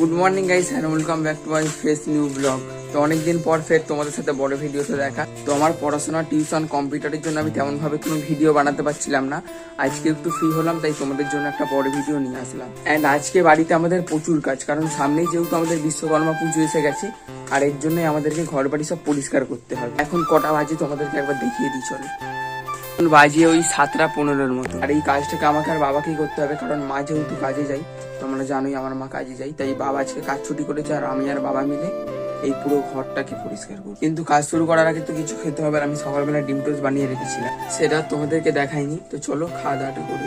Good morning guys and welcome back to my face new blog তো অনেকদিন পর ফের তোমাদের সাথে বড় ভিডিওতে দেখা। তো আমার পড়াশোনা টিউশন কম্পিউটারের জন্য আমি তেমন ভাবে কোনো ভিডিও বানাতে পারছিলাম না। আজকে একটু ফ্রি হলাম, তাই তোমাদের জন্য একটা বড় ভিডিও নিয়ে আসলাম। অ্যান্ড আজকে বাড়িতে আমাদের প্রচুর কাজ, কারণ সামনেই যেহেতু আমাদের বিশ্বকর্মা পুজো এসে গেছে, আর এর জন্যই আমাদেরকে ঘর বাড়ি সব পরিষ্কার করতে হবে। এখন কটা বাজে তোমাদেরকে একবার দেখিয়ে দিই, চলো। বাজে ওই সাতটা পনেরোর মতো। আর এই কাজটাকে আমাকে আর বাবাকেই করতে হবে, কারণ মা যেহেতু কাজে যাই তোমরা জানোই আমার মা কাজে যাই তাই বাবা আজকে কাজ ছুটি করেছে আর আমি আর বাবা মিলে এই পুরো ঘরটাকে পরিষ্কার করব। কিন্তু কাজ শুরু করার আগে তো কিছু খেতে হবে আর আমি সকালবেলা ডিম টোস্ট বানিয়ে রেখেছিলাম। সেটা তোমাদেরকে দেখাইনি, তো চলো খাওয়া দাওয়াটা করে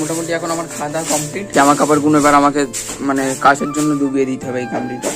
মোটামুটি এখন আমার খাওয়া দাওয়া কমপ্লিট। জামা কাপড়গুলো এবার আমাকে মানে কাজের জন্য ডুবিয়ে দিতে হবে এই গামলিটা।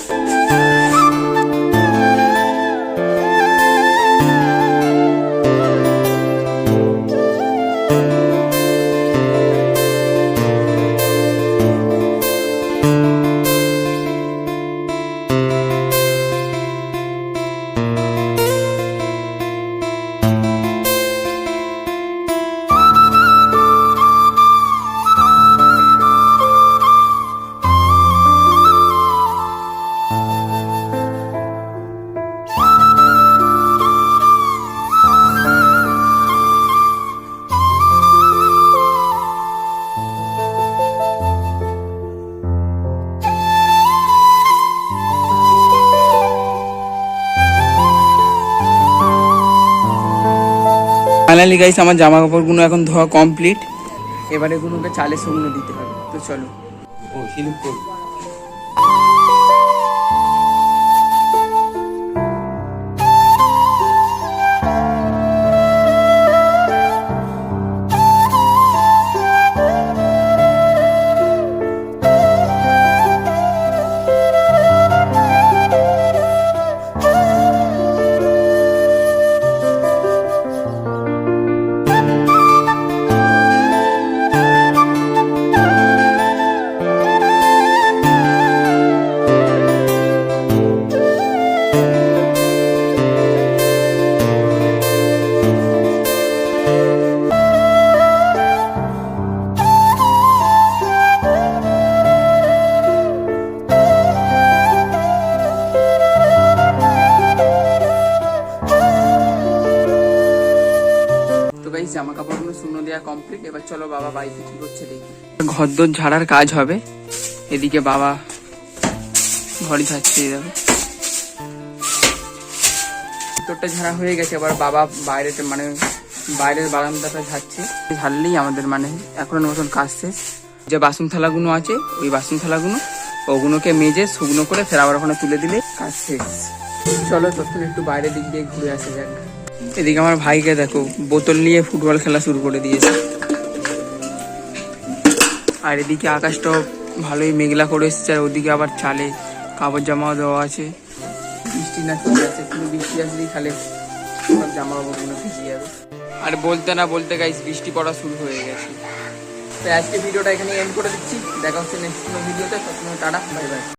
ফাইনালি গাইস আমার জামা কাপড়গুলো এখন ধোয়া কমপ্লিট এবারে গুলোকে চালে শুকনো দিতে হবে। তো চলো। ও করব। গাইস জামা কাপড়গুলো শুকনো দেওয়া কমপ্লিট এবার চলো বাবা বাড়িতে কি করছে দেখি। ঘরদোর ঝাড়ার কাজ হবে। এদিকে বাবা ঘরে এই দেখো। ভিতরটা ঝাড়া হয়ে গেছে, এবার বাবা বাইরে মানে বাইরের বারান্দাটা ঝাড়ছে। ঝাড়লেই আমাদের মানে এখনের মতন কাজ শেষ। যে বাসন থালাগুলো আছে, ওই বাসন থালাগুলো ওগুলোকে মেজে শুকনো করে ফের আবার ওখানে তুলে দিলে কাজ শেষ। চলো তখন একটু বাইরের দিক দিয়ে ঘুরে আসা যাক। এদিকে আমার ভাইকে দেখো, বোতল নিয়ে ফুটবল খেলা শুরু করে দিয়েছে। আর এদিকে আকাশটাও ভালোই মেঘলা করে এসেছে, আর ওদিকে আবার চালে কাপড় জামাও দেওয়া আছে। বৃষ্টি না চলে আছে কিন্তু বৃষ্টি আসলেই খালে জামা কাপড়গুলো যাবে। আর বলতে না বলতে গাইস বৃষ্টি পড়া শুরু হয়ে গেছে। তো আজকে ভিডিওটা এখানে এন্ড করে দিচ্ছি। দেখা হচ্ছে নেক্সট কোনো ভিডিওতে তখন টাটা বাই বাই